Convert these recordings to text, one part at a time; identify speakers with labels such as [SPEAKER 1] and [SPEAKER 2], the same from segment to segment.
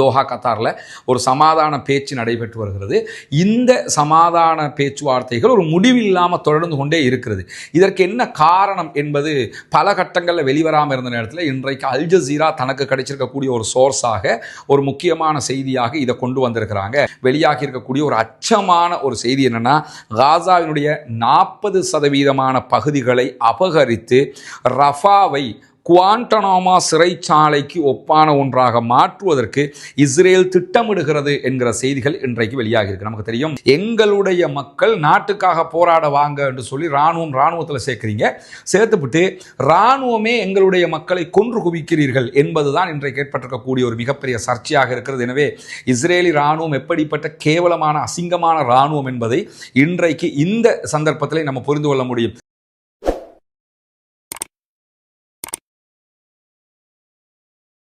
[SPEAKER 1] Doha கத்தாரில் ஒரு சமாதான பேச்சு நடைபெற்று வருகிறது. இந்த சமாதான பேச்சுவார்த்தைகள் ஒரு முடிவில்லாமல் தொடர்ந்து கொண்டே இருக்கிறது. இதற்கு என்ன காரணம் என்பது பல கட்டங்களில் வெளிவராமல் இருந்த நேரத்தில் இன்றைக்கு அல் ஜசீரா தனக்கு கிடைச்சிருக்கக்கூடிய ஒரு சோர்ஸாக ஒரு முக்கியமான செய்தியாக இதை கொண்டு வந்திருக்கிறாங்க. வெளியாகி இருக்கக்கூடிய ஒரு அச்சமான ஒரு செய்தி என்னென்னா காசாவினுடைய நாற்பது சதவீதமான பகுதிகளை அபகரித்து ரஃபாவை குவாண்டனாமா சிறைச்சாலைக்கு ஒப்பான ஒன்றாக மாற்றுவதற்கு இஸ்ரேல் திட்டமிடுகிறது என்கிற செய்திகள் இன்றைக்கு வெளியாகி இருக்கு. நமக்கு தெரியும் எங்களுடைய மக்கள் நாட்டுக்காக போராட வாங்க என்று சொல்லி ராணுவம் ராணுவத்தில் சேர்க்குறீங்க. சேர்த்துவிட்டு ராணுவமே எங்களுடைய மக்களை கொன்று குவிக்கிறீர்கள் என்பதுதான் இன்றைக்கு ஏற்பட்டிருக்கக்கூடிய ஒரு மிகப்பெரிய சர்ச்சையாக இருக்கிறது. எனவே இஸ்ரேலி ராணுவம் எப்படிப்பட்ட கேவலமான அசிங்கமான ராணுவம் என்பதை இன்றைக்கு இந்த சந்தர்ப்பத்தில் நம்ம புரிந்து கொள்ள முடியும்.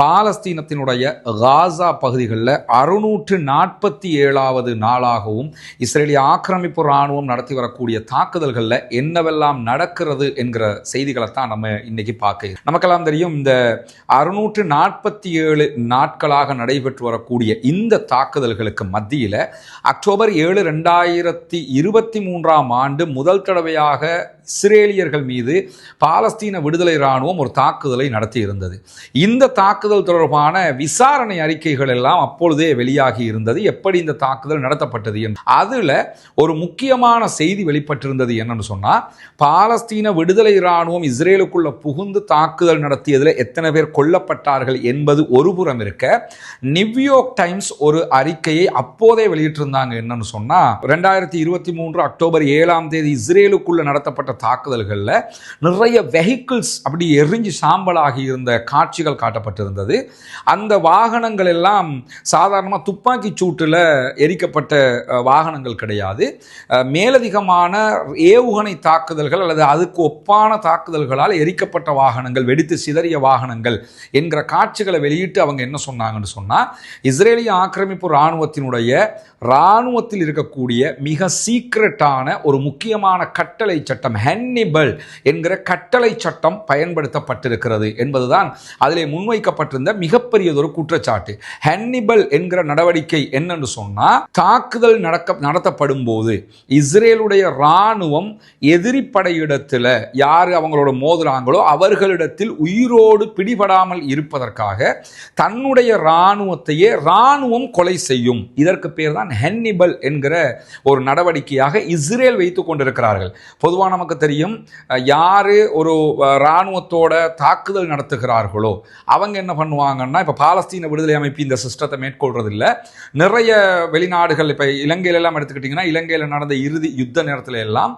[SPEAKER 1] பாலஸ்தீனத்தினுடைய காசா பகுதிகளில் அறுநூற்று நாற்பத்தி ஏழாவது நாளாகவும் இஸ்ரேலிய ஆக்கிரமிப்பு இராணுவம் நடத்தி வரக்கூடிய தாக்குதல்களில் என்னவெல்லாம் நடக்கிறது என்கிற செய்திகளை தான் நம்ம இன்னைக்கு பார்க்க நமக்கெல்லாம் தெரியும் இந்த அறுநூற்று நாற்பத்தி ஏழு நாட்களாக நடைபெற்று வரக்கூடிய இந்த தாக்குதல்களுக்கு மத்தியில் அக்டோபர் ஏழு ரெண்டாயிரத்தி இருபத்தி மூன்றாம் ஆண்டு முதல் தடவையாக இஸ்ரேலியர்கள் மீது பாலஸ்தீன விடுதலை இராணுவம் ஒரு தாக்குதலை நடத்தி இருந்தது இந்த தாக்குதல் தொடர்பான விசாரணை அறிக்கைகள் எல்லாம் அப்பொழுதே வெளியாகி இருந்தது. எப்படி இந்த தாக்குதல் நடத்தப்பட்டது என்று அதில் ஒரு முக்கியமான செய்தி வெளிப்பட்டிருந்தது என்னன்னு சொன்னால் பாலஸ்தீன விடுதலை இராணுவம் இஸ்ரேலுக்குள்ள புகுந்து தாக்குதல் நடத்தியதில் எத்தனை பேர் கொல்லப்பட்டார்கள் என்பது ஒரு புறம் இருக்க நியூயோர்க் டைம்ஸ் ஒரு அறிக்கையை அப்போதே வெளியிட்டிருந்தாங்க என்னன்னு சொன்னால் ரெண்டாயிரத்தி இருபத்தி மூன்று அக்டோபர் ஏழாம் தேதி இஸ்ரேலுக்குள்ள நடத்தப்பட்ட தாக்குதல்களில் நிறைய வெஹிக்கிள்ஸ் அப்படி எரிஞ்சு சாம்பலாகி இருந்த காட்சிகள் காட்டப்பட்டிருந்தது. அந்த வாகனங்கள் எல்லாம் சாதாரணமாக துப்பாக்கி சூட்டில் எரிக்கப்பட்ட வாகனங்கள் கிடையாது. மேலதிகமான ஏவுகணை தாக்குதல்கள் அல்லது அதுக்கு ஒப்பான தாக்குதல்களால் எரிக்கப்பட்ட வாகனங்கள் வெடித்து சிதறிய வாகனங்கள் என்கிற காட்சிகளை வெளியிட்டு அவங்க என்ன சொன்னாங்கன்னு சொன்னால் இஸ்ரேலிய ஆக்கிரமிப்பு இராணுவத்தினுடைய இராணுவத்தில் இருக்கக்கூடிய மிக சீக்ரெட்டான ஒரு முக்கியமான கட்டளை சட்டம் ஹென்னிபல் என்கிற கட்டளை சட்டம் பயன்படுத்தப்பட்டிருக்கிறது என்பதுதான் அதிலே முன்வைக்கப்பட்டிருந்த மிகப்பெரியதொரு குற்றச்சாட்டு. ஹென்னிபல் என்கிற நடவடிக்கை என்னன்னு சொன்னால் தாக்குதல் நடக்க நடத்தப்படும் போது இஸ்ரேலுடைய இராணுவம் எதிரி யார் அவங்களோட மோதுறாங்களோ அவர்களிடத்தில் உயிரோடு பிடிபடாமல் இருப்பதற்காக தன்னுடைய இராணுவத்தையே இராணுவம் கொலை செய்யும். இதற்கு பேர் தான் ஹென்னிபல் என்கிற ஒரு நடவடிக்கையாக இஸ்ரேல் வைத்துக் கொண்டிருக்கிறார்கள். பொதுவாக நமக்கு தெரியும் யார் ஒரு இராணுவத்தோட தாக்குதல் நடத்துகிறார்களோ அவங்க என்ன பண்ணுவாங்கன்னா இப்போ பாலஸ்தீன விடுதலை அமைப்பு இந்த சிஸ்டத்தை மேற்கொள்றதில்ல. நிறைய வெளிநாடுகள் இப்போ இலங்கையிலெல்லாம் எடுத்துக்கிட்டிங்கன்னா இலங்கையில் நடந்த இறுதி யுத்த நேரத்தில் எல்லாம்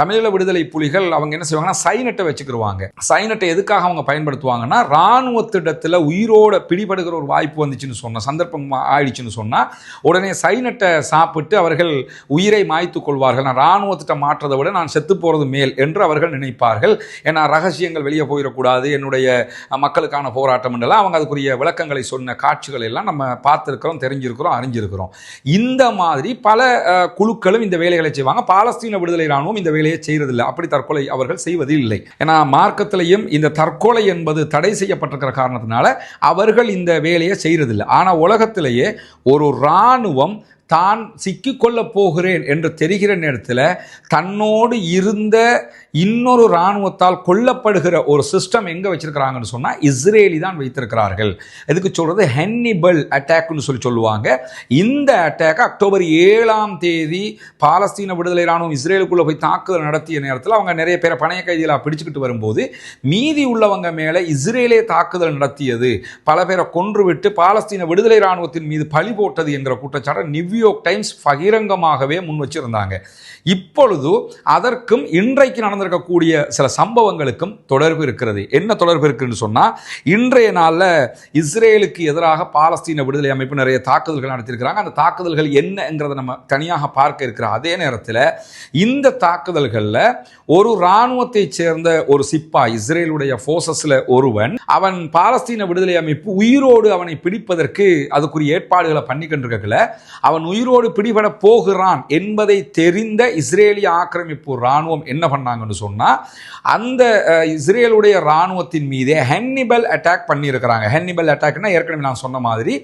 [SPEAKER 1] தமிழீழ விடுதலை புலிகள் அவங்க என்ன செய்வாங்கன்னா சைனட்டை வச்சுக்கிருவாங்க. சைனட்டை எதுக்காக அவங்க பயன்படுத்துவாங்கன்னா இராணுவத்திடத்தில் உயிரோட பிடிபடுகிற ஒரு வாய்ப்பு வந்துச்சுன்னு சொன்ன சந்தர்ப்பம் ஆயிடுச்சுன்னு சொன்னால் உடனே சைனட்டை சாப்பிட்டு அவர்கள் உயிரை மாய்த்து கொள்வார்கள். நான் இராணுவத்திட்ட மாற்றதை விட நான் செத்து போகிறது மேல் என்று அவர்கள் நினைப்பார்கள். ஏன்னா ரகசியங்கள் வெளியே போயிடக்கூடாது. என்னுடைய மக்களுக்கான போராட்டம் என்றெல்லாம் அவங்க அதுக்குரிய விளக்கங்களை சொன்ன காட்சிகள் எல்லாம் நம்ம பார்த்துருக்கிறோம் தெரிஞ்சிருக்கிறோம் அறிஞ்சிருக்கிறோம். இந்த மாதிரி பல குழுக்களும் இந்த வேலைகளை செய்வாங்க. பாலஸ்தீன விடுதலை இராணுவம் இந்த வேலையை செய்கிறதில்லை அப்படி தற்கொலை அவர்கள் செய்வது இல்லை ஏன்னா மார்க்கத்திலையும் இந்த தற்கொலை என்பது தடை செய்யப்பட்டிருக்கிற காரணத்தினால அவர்கள் இந்த வேலையை செய்கிறதில்லை ஆனால் உலகத்திலேயே ஒரு இராணுவம் தான் சிக்கிக்கொள்ளப் போகிறேன் என்று தெரிகிற நேரத்தில் தன்னோடு இருந்த இன்னொரு இராணுவத்தால் கொல்லப்படுகிற ஒரு சிஸ்டம் எங்கே வச்சிருக்கிறாங்கன்னு சொன்னால் இஸ்ரேலி தான் வைத்திருக்கிறார்கள். இதுக்கு சொல்கிறது ஹென்னிபல் அட்டாக்னு சொல்லி சொல்லுவாங்க. இந்த அட்டாக் அக்டோபர் ஏழாம் தேதி பாலஸ்தீன விடுதலை இராணுவம் இஸ்ரேலுக்குள்ளே போய் தாக்குதல் நடத்திய நேரத்தில் அவங்க நிறைய பேரை பணைய கைதிகளாக பிடிச்சிக்கிட்டு வரும்போது மீதி உள்ளவங்க மேலே இஸ்ரேலே தாக்குதல் நடத்தியது. பல பேரை கொன்றுவிட்டு பாலஸ்தீன விடுதலை இராணுவத்தின் மீது பழி போட்டது என்கிற குற்றச்சாட்டை நியூயார்க் டைம்ஸ் பகிரங்கமாகவே முன் வச்சிருந்தாங்க. இப்பொழுது அதற்கும் இன்றைக்கு நடந்திருக்கக்கூடிய சில சம்பவங்களுக்கும் தொடர்பு இருக்கிறது. என்ன தொடர்பு இருக்குன்னு சொன்னால் இன்றைய நாளில் இஸ்ரேலுக்கு எதிராக பாலஸ்தீன விடுதலை அமைப்பு நிறைய தாக்குதல்கள் நடத்தியிருக்கிறாங்க. அந்த தாக்குதல்கள் என்னங்கிறத நம்ம தனியாக பார்க்க இருக்கிற அதே நேரத்தில் இந்த தாக்குதல்களில் ஒரு இராணுவத்தை சேர்ந்த ஒரு சிப்பா இஸ்ரேலுடைய ஃபோர்ஸஸில் ஒருவன் அவன் பாலஸ்தீன விடுதலை அமைப்பு உயிரோடு அவனை பிடிப்பதற்கு அதுக்குரிய ஏற்பாடுகளை பண்ணிக்கிட்டு இருக்கல அவன் உயிரோடு பிடிபட போகிறான் என்பதை தெரிந்த இஸ்ரேலிய ஆக்கிரமிப்பு இராணுவம் என்ன பண்ணாங்கன்னு சொன்னால் அந்த இஸ்ரேலுடைய இராணுவத்தின் மீதே ஹென்னிபல் அட்டாக் பண்ணியிருக்கிறாங்க. ஹென்னிபல் அட்டாக்னா ஏற்கனவே நான் சொன்ன மாதிரி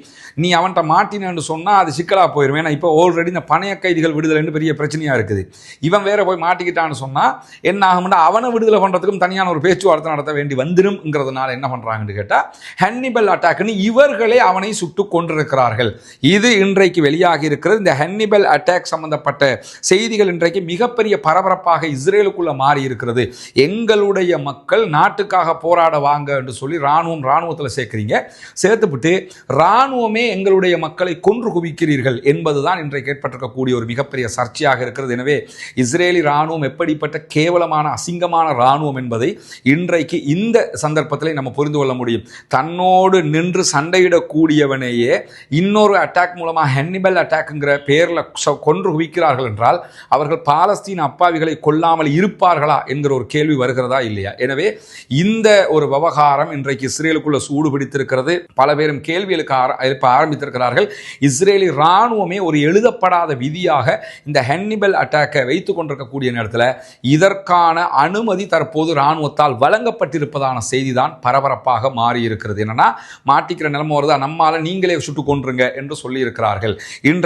[SPEAKER 1] நீ அவன்கிட்ட மாட்டினு சொன்னால் அது சிக்கலாக போயிடும் ஏன்னா இப்போ ஆல்ரெடி இந்த பணைய கைதிகள் விடுதலைன்னு பெரிய பிரச்சனையாக இருக்குது. இவன் வேற போய் மாட்டிக்கிட்டான்னு சொன்னால் என்ன ஆகும்னா அவனை விடுதலை பண்ணுறதுக்கும் தனியான ஒரு பேச்சுவார்த்தை நடத்த வேண்டி வந்துடும்ங்கிறதுனால என்ன பண்ணுறாங்கன்னு கேட்டால் ஹென்னிபல் அட்டாக்னு இவர்களே அவனை சுட்டு கொண்டிருக்கிறார்கள். இது இன்றைக்கு வெளியாகி இருக்கிறது. இந்த ஹன்னிபல் அட்டாக் சம்பந்தப்பட்ட செய்திகள் இன்றைக்கு மிகப்பெரிய பரபரப்பாக இஸ்ரேலுக்குள்ள மாறி இருக்கிறது. எங்களுடைய மக்கள் நாட்டுக்காக போராட வாங்க என்று சொல்லி ராணுவம் ராணுவத்தில் சேர்க்குறீங்க. சேர்த்துவிட்டு ராணுவமே எங்களுடைய மக்களை கொன்று குவிக்கிறீர்கள் என்பதுதான் இன்றைக்கு ஏற்பட்டிருக்கக்கூடிய ஒரு மிகப்பெரிய சர்ச்சையாக இருக்கிறது. எனவே இஸ்ரேலி ராணுவம் எப்படிப்பட்ட கேவலமான அசிங்கமான ராணுவம் என்பதை இன்றைக்கு இந்த சந்தர்ப்பத்தில் நம்ம புரிந்து கொள்ள முடியும். தன்னோடு நின்று சண்டையிடக்கூடியவனையே இன்னொரு அட்டாக் மூலமாக ஹென்னிபல் அட்டாக்குங்கிற பேரில் கொன்று குவிக்கிறார்கள் என்றால் அவர்கள் பாலஸ்தீன் அப்பாவிகளை கொல்லாமல் இருப்பார்களா என்கிற ஒரு கேள்வி வருகிறதா இல்லையா? எனவே இந்த ஒரு விவகாரம் இன்றைக்கு இஸ்ரேலுக்குள்ள சூடு பிடித்திருக்கிறது. பல பேரும் கேள்விகளுக்கு ஆர- எழுப்ப ஆரம்பித்திருக்கிறார்கள். இஸ்ரேலி இராணுவமே ஒரு எழுதப்படாத விதியாக இந்த ஹென்னிபல் அட்டாக்கை வைத்துக் கொண்டிருக்கக்கூடிய நேரத்தில் இதற்கான அனுமதி தற்போது இராணுவத்தால் வழங்கப்பட்டிருப்பதான செய்திதான் பரபரப்பாக மாறி இருக்கிறது என்னன்னா மாட்டிக்கிற நிலைமை வருதா? நம்மால நீங்களே சுட்டு கொன்றுங்க என்று சொல்லி இருக்கிறார்கள்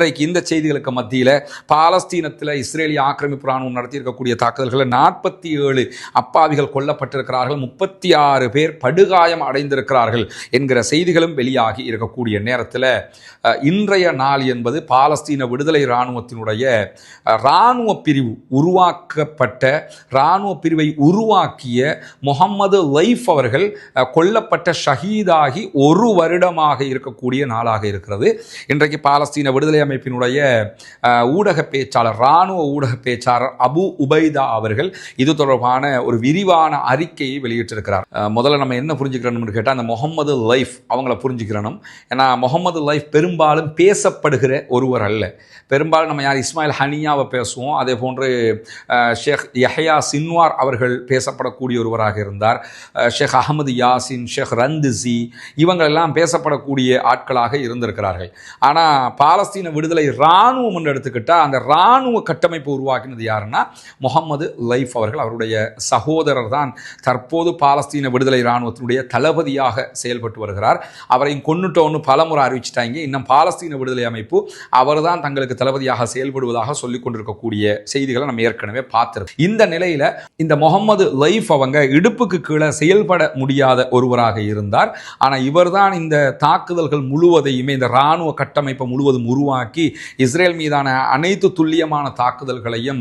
[SPEAKER 1] இன்றைக்கு இந்த செய்திகளுக்கு மத்தியில் பாலஸ்தீனத்தில் இஸ்ரேலிய ஆக்கிரமிப்பு ராணுவம் நடத்தியிருக்கக்கூடிய தாக்குதல்களில் நாற்பத்தி ஏழு அப்பாவிகள் கொல்லப்பட்டிருக்கிறார்கள். முப்பத்தி ஆறு பேர் படுகாயம் அடைந்திருக்கிறார்கள் என்கிற செய்திகளும் வெளியாகி இருக்கக்கூடிய நேரத்தில் இன்றைய நாள் என்பது பாலஸ்தீன விடுதலை இராணுவத்தினுடைய இராணுவ பிரிவு உருவாக்கப்பட்ட இராணுவ பிரிவை உருவாக்கிய முகமது லைஃப் அவர்கள் கொல்லப்பட்ட ஷஹீதாகி ஒரு வருடமாக இருக்கக்கூடிய நாளாக இருக்கிறது. இன்றைக்கு பாலஸ்தீன விடுதலை கூட்டமைப்பினுடைய ஊடக பேச்சாளர் இராணுவ ஊடக பேச்சாளர் அபு உபைதா அவர்கள் இது தொடர்பான ஒரு விரிவான அறிக்கையை வெளியிட்டிருக்கிறார். முதல்ல நம்ம என்ன புரிஞ்சுக்கிறோம்னு கேட்டால் அந்த முகமது லைஃப் அவங்கள புரிஞ்சுக்கிறணும். ஏன்னா முகமது லைஃப் பெரும்பாலும் பேசப்படுகிற ஒருவர் அல்ல. பெரும்பாலும் நம்ம யார் இஸ்மாயில் ஹனியாவை பேசுவோம். அதே போன்று ஷேக் யஹயா சின்வார் அவர்கள் பேசப்படக்கூடிய ஒருவராக இருந்தார். ஷேக் அகமது யாசின் ஷேக் ரந்துசி இவங்களெல்லாம் பேசப்படக்கூடிய ஆட்களாக இருந்திருக்கிறார்கள். ஆனால் பாலஸ்தீன விடுதலை இராணுவம் என்று எடுத்துக்கிட்டால் அந்த இராணுவ கட்டமைப்பு உருவாக்கினது யாருன்னா முகம்மது லைஃப் அவர்கள். அவருடைய சகோதரர் தான் தற்போது பாலஸ்தீன விடுதலை இராணுவத்தினுடைய தளபதியாக செயல்பட்டு வருகிறார். அவரையும் கொண்டுட்டோன்னு பலமுறை அறிவிச்சிட்டாங்க. இன்னும் பாலஸ்தீன விடுதலை அமைப்பு அவர்தான் தங்களுக்கு தளபதியாக செயல்படுவதாக சொல்லிக் கொண்டிருக்கக்கூடிய செய்திகளை நம்ம ஏற்கனவே பார்த்துருக்கோம். இந்த நிலையில் இந்த முகம்மது லைஃப் அவங்க இடுப்புக்கு கீழே செயல்பட முடியாத ஒருவராக இருந்தார். ஆனால் இவர்தான் இந்த தாக்குதல்கள் முழுவதையுமே இந்த இராணுவ கட்டமைப்பை முழுவதும் உருவாக்கி இஸ்ரேல் மீதான அனைத்து துல்லியமான தாக்குதல்களையும்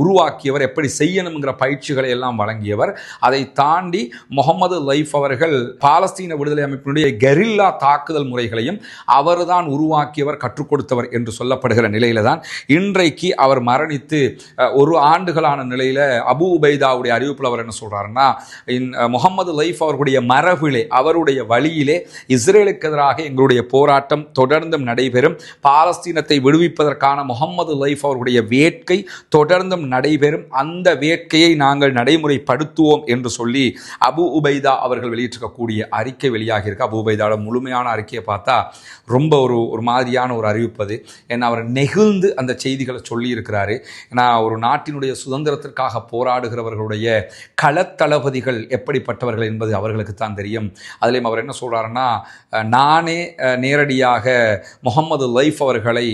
[SPEAKER 1] உருவாக்கியவர் எப்படி செய்யணுங்கிற பயிற்சிகளை எல்லாம் வழங்கியவர். அதை தாண்டி முகமது லைஃப் அவர்கள் பாலஸ்தீன விடுதலை அமைப்பினுடைய கெரில்லா தாக்குதல் முறைகளையும் அவர்தான் உருவாக்கியவர் கற்றுக் கொடுத்தவர் என்று சொல்லப்படுகிற நிலையில தான் இன்றைக்கு அவர் மரணித்து ஒரு ஆண்டுகளான நிலையில் அபு உபைதாவுடைய அறிவிப்பில் அவர் என்ன சொல்கிறாருன்னா முகமது லைஃப் அவர்களுடைய மரபிலே அவருடைய வழியிலே இஸ்ரேலுக்கு எதிராக எங்களுடைய போராட்டம் தொடர்ந்தும் நடைபெறும். பாலஸ்தீனத்தை விடுவிப்பதற்கான முகமது லைஃப் அவருடைய வேட்கை தொடர்ந்தும் நடைபெறும். அந்த வேட்கையை நாங்கள் நடைமுறைப்படுத்துவோம் என்று சொல்லி அபு உபைதா அவர்கள் வெளியிட்டிருக்கக்கூடிய அறிக்கை வெளியாகி இருக்கு அபு உபைதாவோட முழுமையான அறிக்கையை பார்த்தா ரொம்ப ஒரு ஒரு மாதிரியான ஒரு அறிவிப்பது ஏன்னா அவர் நெகிழ்ந்து அந்த செய்திகளை சொல்லியிருக்கிறாரு. ஏன்னா ஒரு நாட்டினுடைய சுதந்திரத்திற்காக போராடுகிறவர்களுடைய களத்தளபதிகள் எப்படிப்பட்டவர்கள் என்பது அவர்களுக்கு தான் தெரியும். அதுலேயும் அவர் என்ன சொல்கிறாருன்னா நானே நேரடியாக முகமது லைஃப் அவர்கள் அவர்களை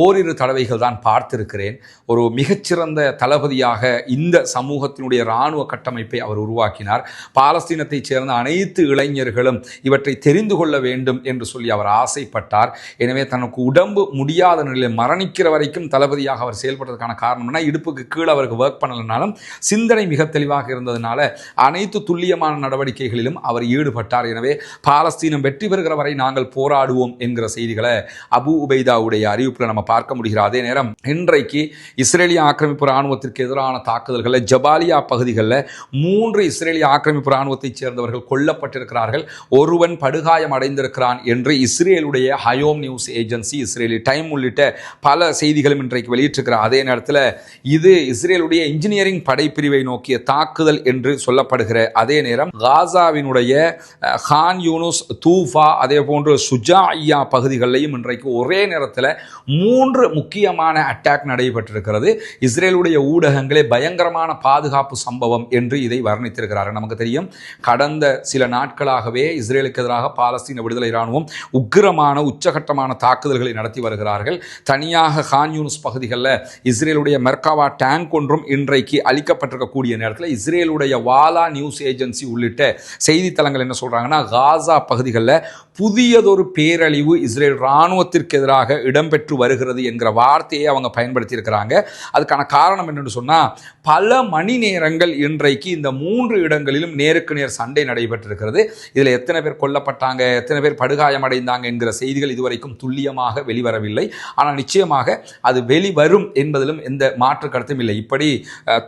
[SPEAKER 1] ஓரிரு தடவைகள் தான் பார்த்திருக்கிறேன். ஒரு மிகச்சிறந்த தளபதியாக இந்த சமூகத்தினுடைய இராணுவ கட்டமைப்பை அவர் உருவாக்கினார். பாலஸ்தீனத்தைச் சேர்ந்த அனைத்து இளைஞர்களும் இவற்றை தெரிந்து கொள்ள வேண்டும் என்று சொல்லி அவர் ஆசைப்பட்டார். எனவே தனக்கு உடம்பு முடியாத நிலையில் மரணிக்கிற வரைக்கும் தளபதியாக அவர் செயல்பட்டதற்கான காரணம்னா இடுப்புக்கு கீழே அவருக்கு ஒர்க் பண்ணலைனாலும் சிந்தனை மிக தெளிவாக இருந்ததுனால அனைத்து துல்லியமான நடவடிக்கைகளிலும் அவர் ஈடுபட்டார். எனவே பாலஸ்தீனம் வெற்றி பெறுகிற வரை நாங்கள் போராடுவோம் என்கிற செய்திகளை அபு உபை உபைதாவுடைய அறிவிப்பில் நம்ம பார்க்க முடிகிற அதே நேரம் இன்றைக்கு இஸ்ரேலிய ஆக்கிரமிப்பு இராணுவத்திற்கு எதிரான தாக்குதல்களில் ஜபாலியா பகுதிகளில் மூன்று இஸ்ரேலிய ஆக்கிரமிப்பு இராணுவத்தைச் சேர்ந்தவர்கள் கொல்லப்பட்டிருக்கிறார்கள். ஒருவன் படுகாயம் அடைந்திருக்கிறான் என்று இஸ்ரேலுடைய Hayom news agency Israeli time உள்ளிட்ட பல செய்திகளும் இன்றைக்கு வெளியிட்டிருக்கிற அதே நேரத்தில் இது இஸ்ரேலுடைய இன்ஜினியரிங் படைப்பிரிவை நோக்கிய தாக்குதல் என்று சொல்லப்படுகிற அதே நேரம் காசாவினுடைய ஹான் கான் யூனுஸ் தூஃபா அதே போன்று சுஜாஇயா பகுதிகளிலையும் இன்றைக்கு ஒரே நேரத்தில் மூன்று முக்கியமான அட்டாக் நடைபெற்றிருக்கிறது. இஸ்ரேலுடைய ஊடகங்களே பயங்கரமான பாதுகாப்பு சம்பவம் என்று இதை வர்ணித்திருக்கிறார்கள். நமக்கு தெரியும் கடந்த சில நாட்களாகவே இஸ்ரேலுக்கு எதிராக பாலஸ்தீன விடுதலை இராணுவம் உக்கிரமான உச்சகட்டமான தாக்குதல்களை நடத்தி வருகிறார்கள். தனியாக ஹான் யூனிஸ் பகுதிகளில் இஸ்ரேலுடைய மெர்காவா டேங்க் ஒன்றும் இன்றைக்கு அளிக்கப்பட்டிருக்கக்கூடிய நேரத்தில் இஸ்ரேலுடைய வாலா நியூஸ் ஏஜென்சி உள்ளிட்ட செய்தித்தலங்கள் என்ன சொல்கிறாங்கன்னா காசா பகுதிகளில் புதியதொரு பேரழிவு இஸ்ரேல் இராணுவத்திற்கு எதிராக இடம்பெற்று வருகிறது என்கிற வார்த்தையை அவங்க பயன்படுத்தியிருக்கிறாங்க. அதுக்கான காரணம் என்னென்னு சொன்னால் பல மணி நேரங்கள் இன்றைக்கு இந்த மூன்று இடங்களிலும் நேருக்கு நேர் சண்டை நடைபெற்றிருக்கிறது. இதில் எத்தனை பேர் கொல்லப்பட்டாங்க எத்தனை பேர் படுகாயமடைந்தாங்க என்கிற செய்திகள் இதுவரைக்கும் துல்லியமாக வெளிவரவில்லை. ஆனால் நிச்சயமாக அது வெளிவரும் என்பதிலும் எந்த மாற்று கருத்தும் இல்லை. இப்படி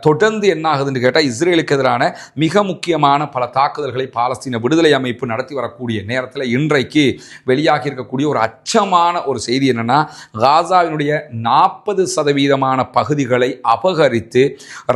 [SPEAKER 1] தொடர்ந்து என்ன ஆகுதுன்னு கேட்டால் இஸ்ரேலுக்கு எதிரான மிக முக்கியமான பல தாக்குதல்களை பாலஸ்தீன விடுதலை அமைப்பு நடத்தி வரக்கூடிய நேரத்தில் இன்றைக்கு வெளியாகி இருக்கக்கூடிய ஒரு அச்சமான ஒரு செய்தி என்னன்னா காசாவினுடைய நாற்பது சதவீதமான பகுதிகளை அபகரித்து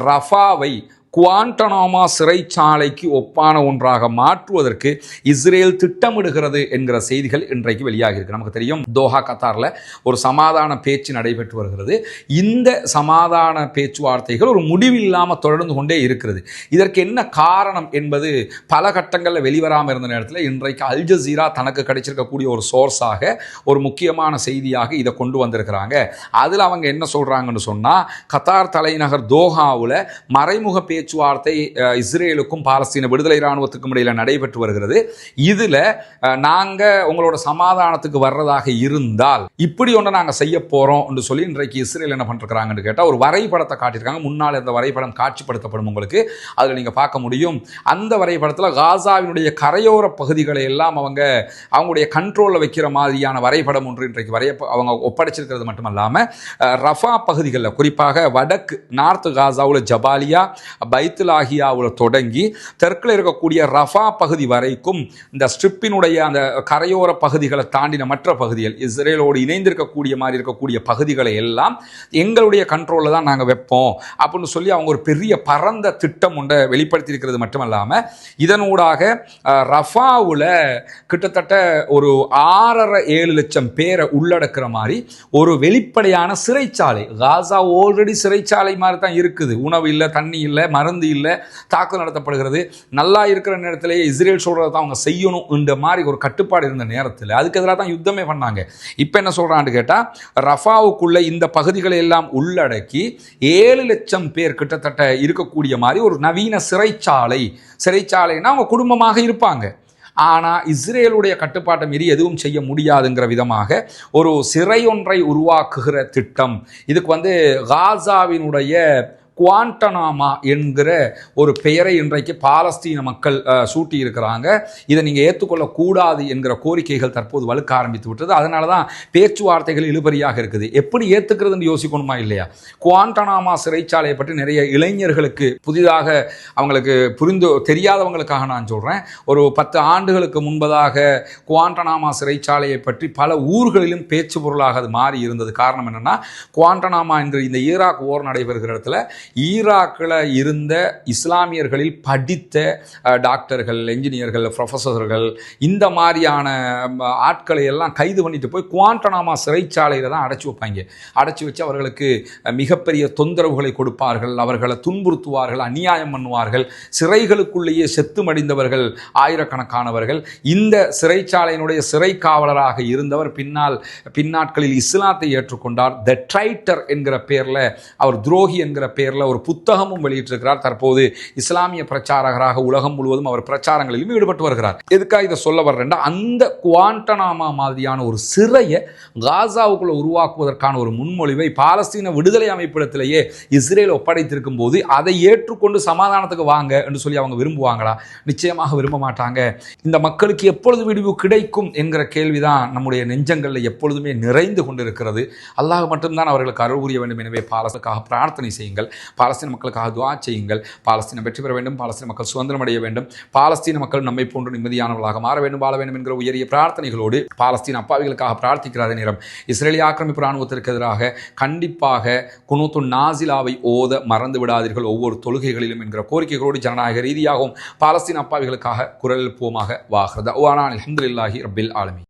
[SPEAKER 1] ரஃபாவை குவாண்டனாமா சிறைச்சாலைக்கு ஒப்பான ஒன்றாக மாற்றுவதற்கு இஸ்ரேல் திட்டமிடுகிறது என்கிற செய்திகள் இன்றைக்கு வெளியாகி இருக்கு. நமக்கு தெரியும் தோஹா கத்தாரில் ஒரு சமாதான பேச்சு நடைபெற்று வருகிறது. இந்த சமாதான பேச்சுவார்த்தைகள் ஒரு முடிவில்லாமல் தொடர்ந்து கொண்டே இருக்கிறது. இதற்கு என்ன காரணம் என்பது பல கட்டங்களில் வெளிவராமல் இருந்த நேரத்தில் இன்றைக்கு அல் ஜசீரா தனக்கு கிடைச்சிருக்கக்கூடிய ஒரு சோர்ஸாக ஒரு முக்கியமான செய்தியாக இதை கொண்டு வந்திருக்கிறாங்க. அதில் அவங்க என்ன சொல்கிறாங்கன்னு சொன்னால் கத்தார் தலைநகர் தோஹாவில் மறைமுக பேச்சு பேச்சுவார்த்தை இஸ்ரேலுக்கும் பாலஸ்தீன விடுதலை இராணுவத்துக்கும் இடையில் நடைபெற்று வருகிறது. இதில் நாங்கள் உங்களோட சமாதானத்துக்கு வர்றதாக இருந்தால் இப்படி ஒன்றை நாங்கள் செய்ய போகிறோம் என்று சொல்லி இன்றைக்கு இஸ்ரேல் என்ன பண்ணிருக்கிறாங்கன்னு கேட்டால் ஒரு வரைபடத்தை காட்டியிருக்காங்க. முன்னால் இந்த வரைபடம் காட்சிப்படுத்தப்படும் உங்களுக்கு. அதில் நீங்கள் பார்க்க முடியும். அந்த வரைபடத்தில் காசாவினுடைய கரையோர பகுதிகளை எல்லாம் அவங்க அவங்களுடைய கண்ட்ரோலில் வைக்கிற மாதிரியான வரைபடம் ஒன்று இன்றைக்கு வரைய அவங்க ஒப்படைச்சிருக்கிறது மட்டுமல்லாமல் ரஃபா பகுதிகளில் குறிப்பாக வடக்கு நார்த் காசாவில் ஜபாலியா பைத்துலாகியாவில் தொடங்கி தெற்கில் இருக்கக்கூடிய ரஃபா பகுதி வரைக்கும் இந்த ஸ்ட்ரிப்பினுடைய அந்த கரையோர பகுதிகளை தாண்டின மற்ற பகுதிகள் இஸ்ரேலோடு இணைந்திருக்கக்கூடிய மாதிரி இருக்கக்கூடிய பகுதிகளை எல்லாம் எங்களுடைய கண்ட்ரோலில் தான் நாங்கள் வைப்போம் அப்படின்னு சொல்லி அவங்க ஒரு பெரிய பரந்த திட்டம் ஒன்றை வெளிப்படுத்தியிருக்கிறது மட்டுமல்லாமல் இதனூடாக ரஃபாவில் கிட்டத்தட்ட ஒரு ஆறரை ஏழு லட்சம் பேரை உள்ளடக்கிற மாதிரி ஒரு வெளிப்படையான சிறைச்சாலை காசா ஆல்ரெடி சிறைச்சாலை மாதிரி தான் இருக்குது. உணவு இல்லை தண்ணி இல்லை மருந்து இல்லை தாக்குதல் நடத்தப்படுகிறது. நல்லா இருக்கிற நேரத்திலேயே இஸ்ரேல் சொல்கிறத தான் அவங்க செய்யணும் இந்த மாதிரி ஒரு கட்டுப்பாடு இருந்த நேரத்தில் அதுக்கு எதிராக தான் யுத்தமே பண்ணாங்க. இப்போ என்ன சொல்கிறான்னு கேட்டால் ரஃபாவுக்குள்ளே இந்த பகுதிகளை எல்லாம் உள்ளடக்கி ஏழு லட்சம் பேர் கிட்டத்தட்ட இருக்கக்கூடிய மாதிரி ஒரு நவீன சிறைச்சாலை. சிறைச்சாலைன்னா அவங்க குடும்பமாக இருப்பாங்க. ஆனால் இஸ்ரேலுடைய கட்டுப்பாட்டை மீறி எதுவும் செய்ய முடியாதுங்கிற விதமாக ஒரு சிறை ஒன்றை உருவாக்குகிற திட்டம். இதுக்கு வந்து காசாவினுடைய குவாண்டனாமா என்கிற ஒரு பெயரை இன்றைக்கு பாலஸ்தீன மக்கள் சூட்டி இருக்கிறாங்க இதை நீங்கள் ஏற்றுக்கொள்ளக்கூடாது என்கிற கோரிக்கைகள் தற்போது வலுக்க ஆரம்பித்து விட்டது. அதனால தான் பேச்சுவார்த்தைகள் இழுபறியாக இருக்குது. எப்படி ஏற்றுக்கிறதுன்னு யோசிக்கணுமா இல்லையா? குவாண்டனாமா சிறைச்சாலையை பற்றி நிறைய இளைஞர்களுக்கு புதிதாக அவங்களுக்கு புரிந்து தெரியாதவங்களுக்காக நான் சொல்கிறேன் ஒரு பத்து ஆண்டுகளுக்கு முன்பதாக குவாண்டனாமா சிறைச்சாலையை பற்றி பல ஊர்களிலும் பேச்சு பொருளாக அது மாறி இருந்தது. காரணம் என்னென்னா குவாண்டனாமா என்கிற இந்த ஈராக் ஓர் நடைபெறுகிற இடத்துல ஈராக்கில் இருந்த இஸ்லாமியர்களில் படித்த டாக்டர்கள் என்ஜினியர்கள் ப்ரொஃபஸர்கள் இந்த மாதிரியான ஆட்களை எல்லாம் கைது பண்ணிட்டு போய் குவாண்டனாமா சிறைச்சாலையில் தான் அடைச்சி வைப்பாங்க. அடைச்சி வச்சு அவர்களுக்கு மிகப்பெரிய தொந்தரவுகளை கொடுப்பார்கள். அவர்களை துன்புறுத்துவார்கள் அநியாயம் பண்ணுவார்கள். சிறைகளுக்குள்ளேயே செத்து மடிந்தவர்கள் ஆயிரக்கணக்கானவர்கள். இந்த சிறைச்சாலையினுடைய சிறை காவலராக இருந்தவர் பின்னால் பின்னாட்களில் இஸ்லாத்தை ஏற்றுக்கொண்டார். த ட்ரைட்டர் என்கிற பேரில் அவர் துரோகி என்கிற பேரில் ஒரு புத்தகமும் வெளியிட்டிருக்கிறார். தற்போது இஸ்லாமிய பிரச்சாரகராக உலகம் முழுவதும் அவர் பிரச்சாரங்களிலும் ஈடுபட்டு வருகிறார். எதுக்காக இதை சொல்ல வர்றேன்டா அந்த குவாண்டனாமா மாதிரியான ஒரு சிறையை காசாவுக்குள்ள உருவாக்குவதற்கான ஒரு முன்மொழிவை பாலஸ்தீன விடுதலை அமைப்பிடத்திலேயே இஸ்ரேல் ஒப்படைத்திருக்கும் போது அதை ஏற்றுக்கொண்டு சமாதானத்துக்கு வாங்க என்று சொல்லி அவங்க விரும்புவாங்களா? நிச்சயமாக விரும்ப மாட்டாங்க. இந்த மக்களுக்கு எப்பொழுது விடிவு கிடைக்கும் என்கிற கேள்விதான் நம்முடைய நெஞ்சங்களில் எப்பொழுதுமே நிறைந்து கொண்டிருக்கிறது. அல்லாஹ் மட்டும்தான் அவர்களுக்கு அருள் புரிய வேண்டும். எனவே பாலஸ்தீனுக்காக பிரார்த்தனை செய்யுங்கள். பாலஸ்தீன மக்களுக்காக துவா செய்யுங்கள். பாலஸ்தீனம் வெற்றி பெற வேண்டும். பாலஸ்தீன மக்கள் சுதந்திரம் அடைய வேண்டும். பாலஸ்தீன மக்கள் நம்மை போன்று நிம்மதியானவர்களாக மாற வேண்டும் வாழ வேண்டும் என்கிற உயரிய பிரார்த்தனைகளோடு பாலஸ்தீன அப்பாவிகளுக்காக பிரார்த்திக்கிற அதே நேரம். இஸ்ரேலிய ஆக்கிரமிப்பு ராணுவத்திற்கு எதிராக கண்டிப்பாக குனூத்து நாசிலாவை ஓத மறந்து விடாதீர்கள் ஒவ்வொரு தொழுகைகளிலும் என்கிற கோரிக்கைகளோடு ஜனநாயக ரீதியாகவும் பாலஸ்தீன அப்பாவிகளுக்காக குரல் எழுப்புவோமாக வாகிறது அஹமதுல்லாஹி ரபில் ஆலமி